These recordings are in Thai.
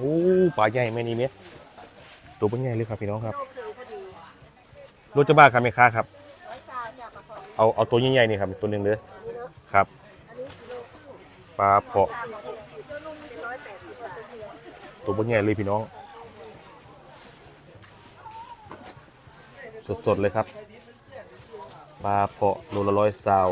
โอ้ปลาใหญ่แม่นี่เนี่ยตัวเป็นใหญ่เลยครับพี่น้องครับรถจะบ้าครับแม่ค้าครับ เอาเอาตัวใหญ่ๆนี่ครับตัวหนึ่งเลยครับปลาเผาะตัวเป็นใหญ่เลยพี่น้อง สดๆเลยครับปลาเผาะโลละร้อยซาว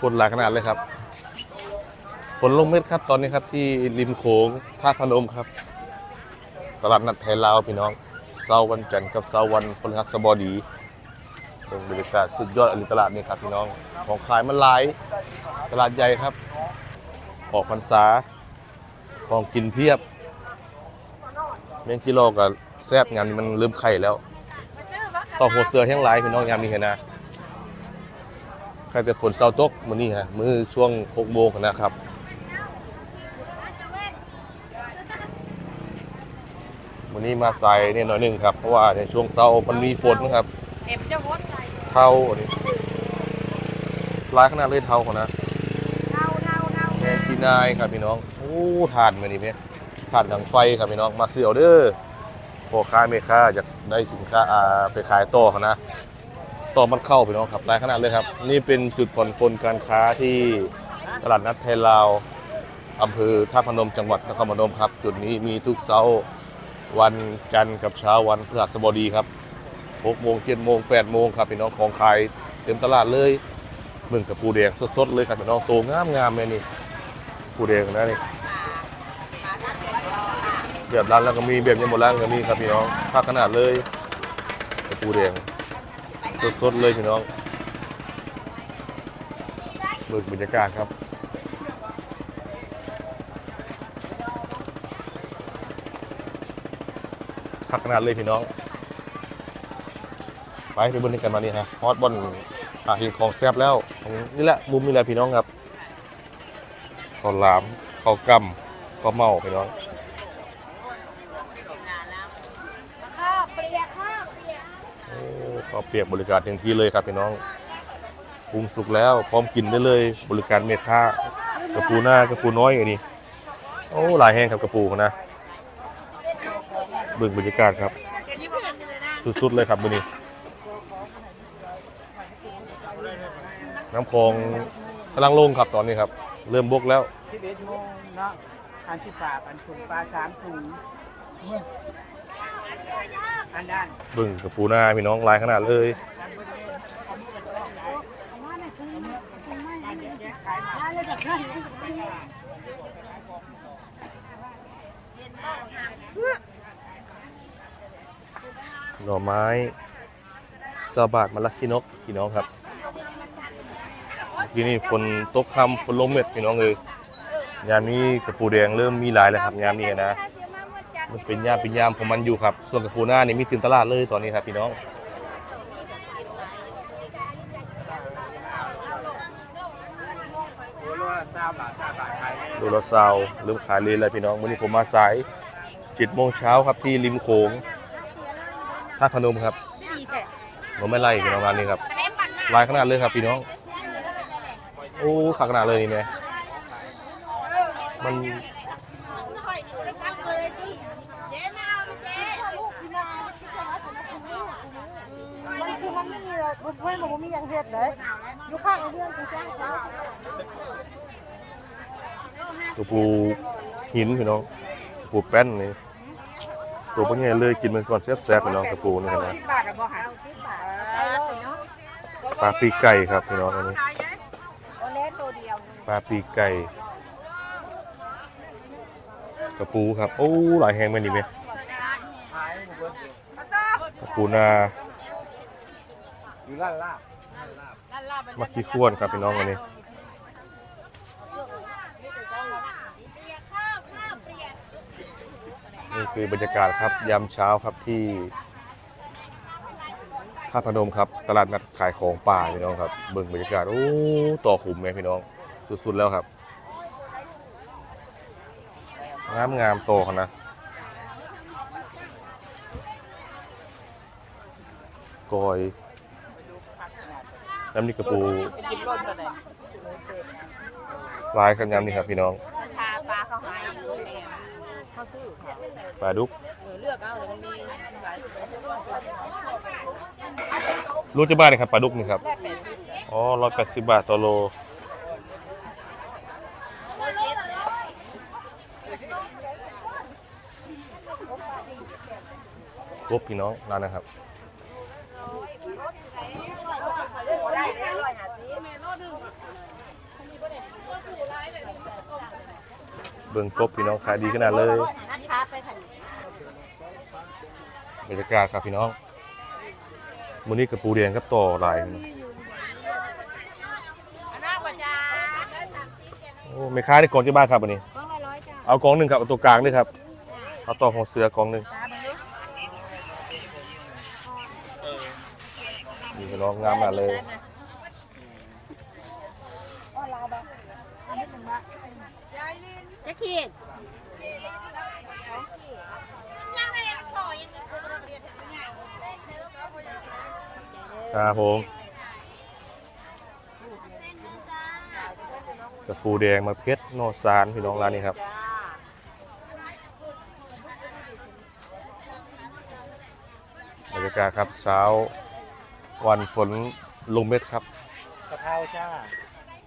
คนหลายขนาดเลยครับฝนลงเม็ดครับตอนนี้ครับที่ริมโขงท่าพนมครับ ตลาดนัดไทยลาวพี่น้องเสาร์วันจันทร์กับเสาร์วันพฤหัสบดีเป็นบรรยากาศสุดยอดอลิตลาดนี่ครับพี่น้องของขายมันหลายตลาดใหญ่ครับ ออกพรรษาของกินเพียบเมงกิโลกับแซบงานนี้มันลืมไข่แล้วต่อหัวเสือแห้งหลายพี่น้องยามนี้เห็นนะ ใครแต่ฝนเศร้าตกมื้อนี้ฮะมื้อช่วง6โมงนะครับมื้อนี้มาใสายเนี่ยหน่อยหนึงครับ เพราะว่าในช่วงเช้ามันมีฝนนะครับเอ็มจะวดเท่าอันนี้ร้ายขนาดเลยเท่าเขานะเน่าเน่าเน่าแมงกีนายครับพี่น้อง โอ้ทานมานี่ไหมทานดังไฟครับพี่น้อง มาซื้อเอาเด้อพ่อค้าแม่ค้าอยากได้สินค้าไปขายต่อเขานะ ต่อมันเข้าพี่น้องครับหลายขนาดเลยครับ นี่เป็นจุดผ่อนปลนการค้าที่ตลาดนัดไทยลาวอำเภอท่าพนมจังหวัดนครพนมครับ จุดนี้มีทุกเสาร์วันจันทร์กับเช้าวันพฤหัสบดีครับ6โมง7โมง8โมงครับพี่น้องของขายเต็มตลาดเลยมืองกับปูแดงสดๆเลยครับพี่น้องโตงามงามๆเลยนี่ปูแดงนะนี่แบบร้านแล้วก็มีแบบยังหมดร้านก็มีครับพี่น้องภาคขนาดเลยกับปูแดง สดๆเลยพี่น้องเบิกบรรยากาศครับพักขนาดเลยพี่น้อง ไปไปบนนี้กันมานี่ฮะฮอตบอลหาห็นของแซบแล้ว นี่แหละมุมนี่แหละพี่น้องครับข้าวหลามข้าวกำข้าวเมาพี่น้อง ข้าวเปรียกข้าวเปรียก โอ้ข้าว เปียกบริการถึงที่เลยครับพี่น้องปรุงสุกแล้วพร้อมกินได้เลยบริการเมฆค่ากระปูหน้ากระปูน้อยอย่างนี้โอ้หลายแห้งครับกระปูนะเบิ่งบรรยากาศครับ สุดๆเลยครับมื้อนี้น้ำคลองกำลังลงครับตอนนี้ครับ เริ่มบกแล้วสิบเอ็ดโมงเนาะอันที่ฝากอันถุงปลาสามถุง บิ่งกระปูนาพี่น้องลายขนาดเลย หน่อไม้ซาบาดมะลักชินกพี่น้องครับทีนี้ฝนตกคำฝนลงเม็ดพี่น้องเลยยามนี้กระปูแดงเริ่มมีหลายแล้วครับยามนี้นะ มันเป็นยามเป็นยามของมันอยู่ครับ ส่วนกระปูหน้านี่มีเต็มตลาดเลยตอนนี้ครับพี่น้องดูรถซาวเริ่มขายเลยแล้วพี่น้องวันนี้ผมมาสายเจ็ดโมงเช้าครับที่ริมโขงท่าพนมครับดีแต่เราไม่ไล่พี่น้องงานนี้ครับลายขนาดเลยครับพี่น้อง โอ้ขาขนาดเลยนี่แม่มัน เจ๊มาเอาเจ๊ลูกพี่น้องมันคือ มันไม่มีเลยบุญเพื่อนมันมีอย่างเฮ็ดเลยอยู่ข้างเรื่องกูแจ้งเขาตัวปูหินพี่น้องปูแป้นนี่ตัวพวกนี้เลยกินมันก่อนแซ่บๆพี่น้องกระปูนี่นะสิบาทอะบ่หันปลาปีกไก่ครับพี่น้องอันนี้โอเล่ตัวเดียวปลาปีกไก่กระปูครับ โอ้ หลายแหงม่นี่แม่ขายหมดเลยกระปูนา อยู่ร้านลาบมักขี้ข้วนครับพี่น้องอันนี้นี่คือบรรยากาศครับยามเช้าครับที่ท่าพนมครับตลาดนัดขายของป่าพี่น้องครับเบิ่งบรรยากาศโอ้ต่อขุมแม่พี่น้องสุดๆแล้วครับงามงามๆโตเขานะกอย น้ำนี่กระปูลายกันยำนี่ครับพี่น้องพาปลาเขาหายเขาซื้อปลาดุกเลือกเอาเลยมันมีหลายสีรู้จะบ้านนี่ครับปลาดุกนี่ครับแค่แปดสิบอ๋อร้อยแปดสิบบาทต่อโลกบพี่น้องร้านนะครับ เบิ่งกบพี่น้องขายดีขนาดเลยนะคะไปถ่ายบรรยากาศครับพี่น้องมื้อนี้กับปูแดงกับต่อหลายหน้าประจาโอ้ไม่ค้าได้กองที่บ้านครับวันนี้ต้องละร้อยจ้าเอากองหนึ่งครับเอาตัวกลางด้วยครับ เอาต่อของเสือกองหนึ่งตาไปเลยนี่พี่น้องงามมากเลย จะ ขีดครับผมกระปูแดงมาเพชรโนซานพี่น้องร้านนี้ครับจ้าบรรยากาศครับเช้าวันฝนลงเม็ดครับกะเพราจ้า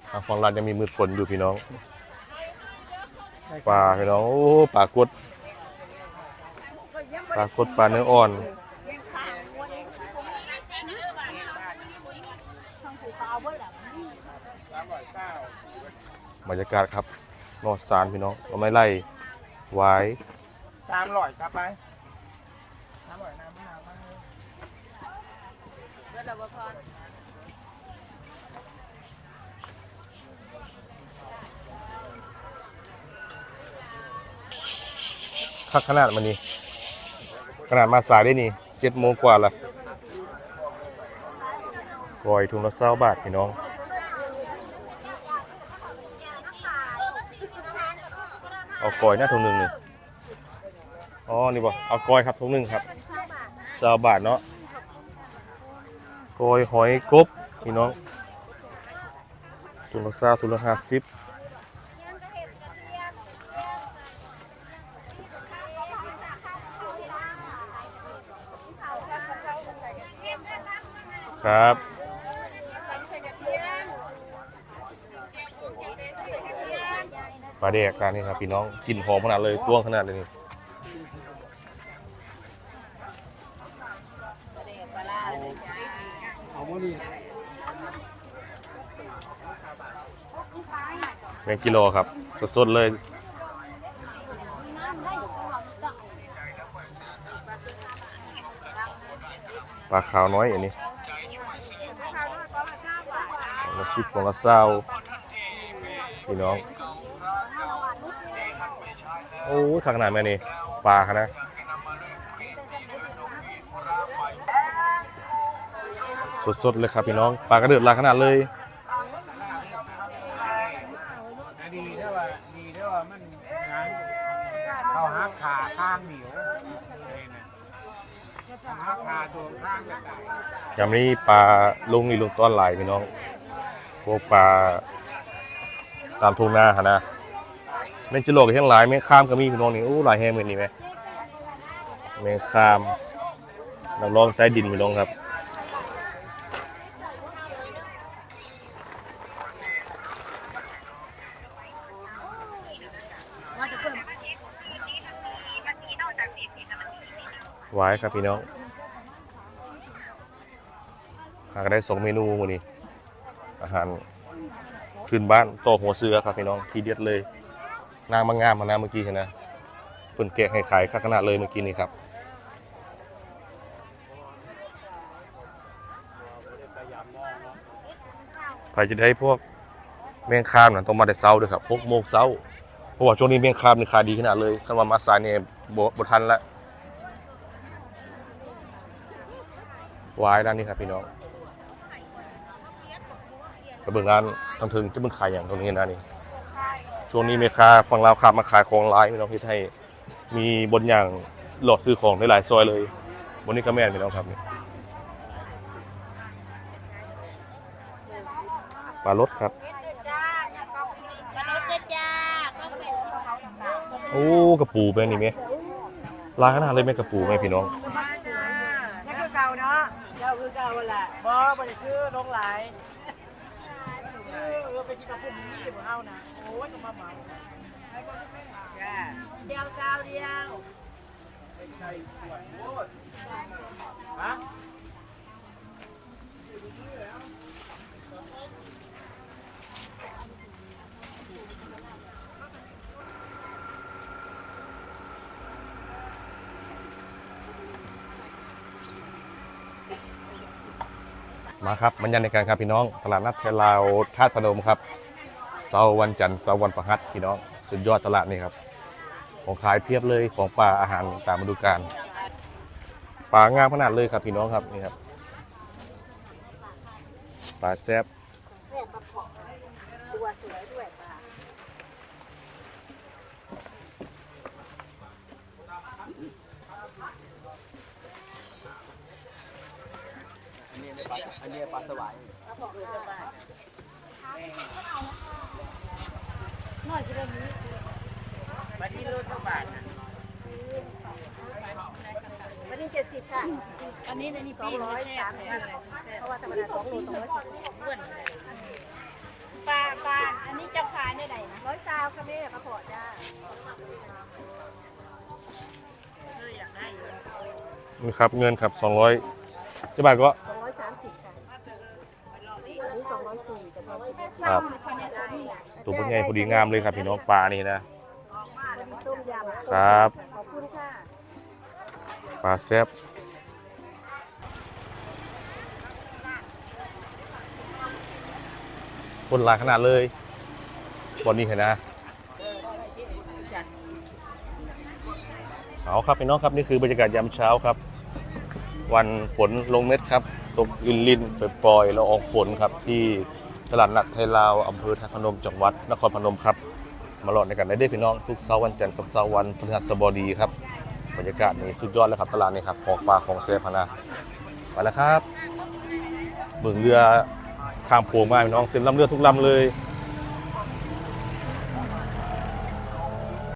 ทางฝั่งร้านยังมีมืดฝนอยู่พี่น้อง ปลาพี่น้องโอ้ปลากดปลากดปลาเนื้ออ่อนสามร้อยเก้าบรรยากาศครับนอดสารพี่น้องเอาไม้ไล่ไว้สามร้อยครับไปสามร้อยน้ำมะนาวบ้างเลยเลือดดับเบิลพอ นคักขนาดมันนี่ขนาดมาสายได้นี่เจ็ดโมงกว่าละกอยทุงละเศร้าบาทพี่น้องเอากอยหน้าทุงหนึ่งเลยอ๋อนี่บ่เอากอยครับทุงหนึ่งครับเศร้าบาทเนาะกอยหอยกบพี่น้องทุงละเศร้าทุงละห้าสิบ ครับปลาแดกการนี่ครับพี่น้องกลิ่นหอมขนาดเลยต้วงขนาดเลยนี่เลยจ้าเอาโมนี่แมงกิโลครับ สดๆเลยปลาขาวน้อยอัน นี้ละสิบของละเศร้าพี่น้อง โอ้ยขนาดแม่นี่ปลาขนาดสดๆเลยครับพี่น้องปลากระเดือดลาขนาดเลยดีเท่าว่าดีเท่าว่ามันงานเขาหักขาข้างเหนียวเลยนะหักขาตัวข้างนยามนี้ปลาลุงนี่ลุงต้อนหลายพี่น้อง พวกปลาตามทุ่งนาหนนะแมงจิโลกกับทั้งหลายแมงข้ามก็มีพี่น้องนี่โอ้หลายแห่เหมือนนี่ไหมแมงข้ามนักร้องใต้ดินพี่น้องครับไว้ครับพี่น้องหากได้สองเมนูมื้อนี้ หารขึ้นบ้านโตอหัวเสือครับพี่น้องทีเด็ดเลยนางมางงามมานะเมื่อกี้เห็นนะเพิ่นแกะให้ขายคักขนาดเลยเมื่อกี้นี้ครับใครจะได้พวกแมงคามนะต้องมาแต่เช้าด้วยครับพวกโมงเช้าเพราะว่าช่วงนี้แมงคามนี่ขายดีขนาดเลยคันว่ามาสายเนี่ยบ่บ่ทันละวายด้านนี้ครับพี่น้อง เบื้องร้านทั้งถึงจะเบิ่งขายอย่างตรงนี้นะนี่ช่วงนี้เมค้าฝั่งลาวขับมาขายของร้ายพี่น้องที่ไทยมีบนอย่างหลอดซื้อของในหลายซอยเลยบนนี้ก็แม่นพี่น้องครับนี่ปลารสครับโอ้กระปูเป็นนี่ไหมร้านขนาดเลยไหมกระปูไหมพี่น้องนี่คือเก่าเนาะเก่าคือเก่าแหละบ่บ่ได้คือลงหลาย เออไปกินกับพวกนี้บ่เอานะ โอ้ยจะมาเหมาจ้าเดียวเจ้าเดียวฮะ มาครับบรรยากาศในการครับพี่น้อง ตลาดนัดไทลาวธาตุพนมครับเสาร์วันจันทร์เสาร์วันประหัสพี่น้อง สุดยอดตลาดนี่ครับ ของขายเพียบเลยของป่าอาหารตามฤดูกาลปลางามขนาดเลยครับพี่น้องครับนี่ครับปลาแซ่บ ตัวสวายด้วยค่ะมาที่รถสบายนะวันนี้เจ็ดสิบค่ะอันนี้ในนี้สองร้อยสามสิบเพราะว่าธรรมดาสองโลสองร้อยสิบปลาปลาอันนี้จะขายได้ไหนนะร้อยซาวค่ะแม่ปลาขอจ้านี่ครับเงินครับ200จะบาทก็สองร้อยสามสิบค่ะอันนี้สองร้อยสี่แต่พอสิบ ครับ ตัวเป็นไงพอดีงามเลยครับพี่น้องปลานี่นะ ต้มยำครับ ขอบคุณค่ะปลาแซ่บคนหลายขนาดเลยบอนนี้เห็นนะ เอาครับพี่น้องครับนี่คือบรรยากาศยามเช้าครับ วันฝนลงเม็ดครับ ตกลินลินปล่อยๆละอองฝนครับที่ ตลาดนัดไทยลาวอำเภอท่าพนมจังหวัดนครพนมครับ มาหลอดในกันได้เด้อพี่น้องทุกเสาร์วันจันทร์กับเสาร์วันพฤหัสบดีครับบรรยากาศนี่สุดยอดแล้วครับตลาดนี้ครับของปลาของเซพนะไปแล้วครับเบิ่งเรือข้ามโพมาพี่น้องเต็มลำเรือทุกลำเลย